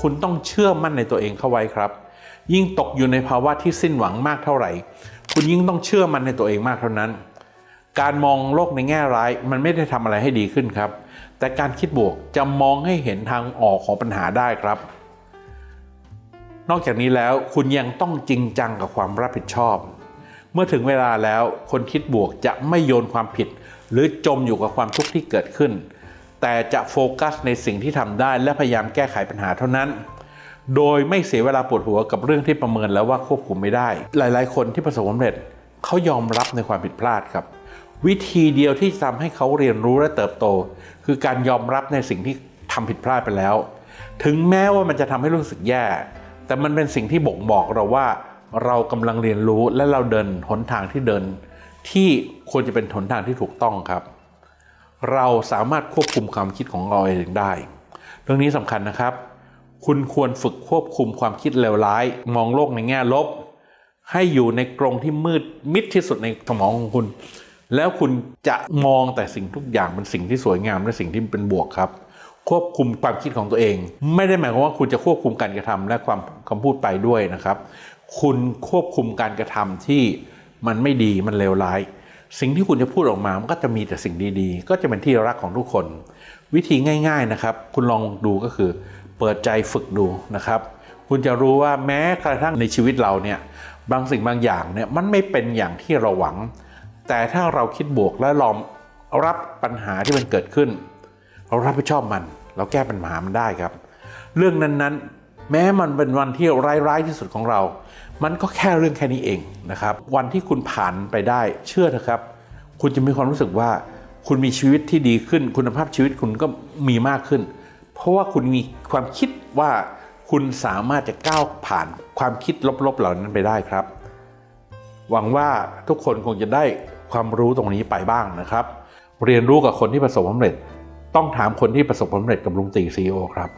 คุณต้องเชื่อมั่นในตัวเองเข้าไว้ครับ ยิ่งตกอยู่ในภาวะที่สิ้นหวังมากเท่าไหร่ คุณยิ่งต้องเชื่อมั่นในตัวเองมากเท่านั้น การมองโลกในแง่ร้ายมันไม่ได้ทำอะไรให้ดีขึ้นครับ แต่การคิดบวกจะมองให้เห็นทางออกของปัญหาได้ครับ นอกจากนี้แล้วคุณยังต้องจริงจังกับความรับผิดชอบ เมื่อถึงเวลาแล้วคนคิดบวกจะไม่โยนความผิด หรือจมอยู่กับความทุกข์ที่เกิดขึ้น แต่จะโฟกัสในสิ่งที่ทำได้และพยายามแก้ไขปัญหาเท่านั้น โดยไม่เสียเวลาปวดหัวกับเรื่องที่ประเมินแล้วว่าควบคุมไม่ได้ หลายๆ คนที่ประสบความสำเร็จเขายอมรับในความผิดพลาดครับ วิธีเดียวที่จะทำให้เขาเรียนรู้และเติบโต คือการยอมรับในสิ่งที่ทำผิดพลาดไปแล้ว ถึงแม้ว่ามันจะทำให้รู้สึกแย่ แต่มันเป็นสิ่งที่บ่งบอกเราว่า เรากำลังเรียนรู้และเราเดินหนทางที่เดิน ที่ควรจะเป็นหนทางที่ถูกต้องครับ เราสามารถควบคุมความคิดของเราเองได้ เรื่องนี้สำคัญนะครับ คุณควรฝึกควบคุมความคิดเลวร้าย มองโลกในแง่ลบ ให้อยู่ในกรงที่มืดมิดที่สุดในสมองของคุณ แล้วคุณจะมองแต่สิ่งทุกอย่างเป็นสิ่งที่สวยงามและสิ่งที่เป็นบวกครับ ควบคุมความคิดของตัวเอง ไม่ได้หมายความว่าคุณจะควบคุมการกระทำและความคำพูดไปด้วยนะครับ คุณควบคุมการกระทำที่มันไม่ดีมันเลวร้าย สิ่งที่คุณจะพูดออกมา มันก็จะมีแต่สิ่งดีๆ ก็จะเป็นที่รักของทุกคน วิธีง่าย ๆนะครับ คุณลองดูก็คือ เปิดใจฝึกดูนะครับ คุณจะรู้ว่าแม้กระทั่งในชีวิตเราเนี่ยบางสิ่งบางอย่างเนี่ยมันไม่เป็นอย่างที่เราหวัง แต่ถ้าเราคิดบวกและลองรับปัญหาที่มันเกิดขึ้น เรารับผิดชอบมัน เราแก้ปัญหามันได้ครับ เรื่องนั้นๆ แม้มันเป็นวันที่ร้ายๆที่สุดของเรา มันก็แค่เรื่องแค่นี้เองนะครับ วันที่คุณผ่านไปได้ เชื่อเถอะครับ คุณจะมีความรู้สึกว่า คุณมีชีวิตที่ดีขึ้น คุณภาพชีวิตคุณก็มีมากขึ้น เพราะว่าคุณมีความคิดว่าคุณสามารถจะก้าวผ่านความคิดลบๆเหล่านั้นไปได้ครับ หวังว่าทุกคนคงจะได้ความรู้ตรงนี้ไปบ้างนะครับ เรียนรู้กับคนที่ประสบความสำเร็จ ต้องถามคนที่ประสบความสำเร็จกับลุงตีซีโอครับ